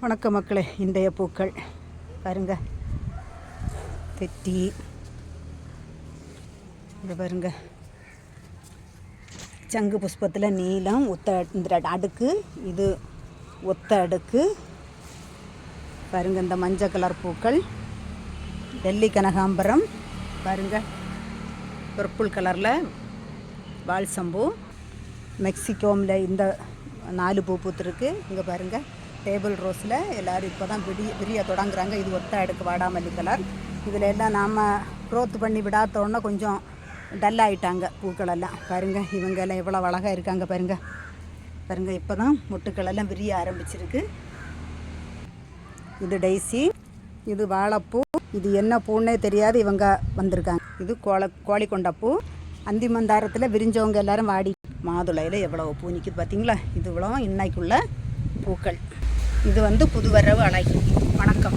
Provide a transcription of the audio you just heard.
வணக்க மக்களே இன்றைய பூக்கள். பாருங்க. தெட்டி இது பாருங்க. சங்கு புஷ்பத்தில் நீலம் ஒத்த இந்த அடுக்கு இது ஒத்த அடுக்கு. பாருங்க இந்த மஞ்சள் கலர் பூக்கள். டெல்லி கனகாம்பரம். பாருங்க. பர்பிள் கலரில் வால்சம்பூ மெக்சிகோமில் இந்த நாலு பூ பூத்துருக்கு. இங்கே பாருங்கள் டேபிள் ரோஸில் எல்லோரும் இப்போ தான் விடிய விரிய தொடங்குறாங்க. இது ஒத்த அடுக்கு வாடாமல்லி கலர். இதில் எல்லாம் நாம் க்ரோத் பண்ணி விடாதோடனே கொஞ்சம் டல் பூக்கள் பூக்களெல்லாம் பாருங்கள் இவங்க எல்லாம் எவ்வளோ அழகாக இருக்காங்க பாருங்கள் பாருங்கள் இப்போ தான் மொட்டுக்கள் எல்லாம் விரிய ஆரம்பிச்சிருக்கு. இது டெய்ஸி இது வாழைப்பூ இது என்ன பூன்னே தெரியாது இவங்க வந்திருக்காங்க. இது கோல கோழிக்கொண்ட பூ. அந்தி மந்தாரத்தில் விரிஞ்சவங்க எல்லாரும் வாடி. மாதுளையில் எவ்வளோ பூ நிற்கிது பார்த்தீங்களா இது இவ்வளோ இன்னைக்குள்ள பூக்கள். இது வந்து புதுவரவு அழகி. வணக்கம்.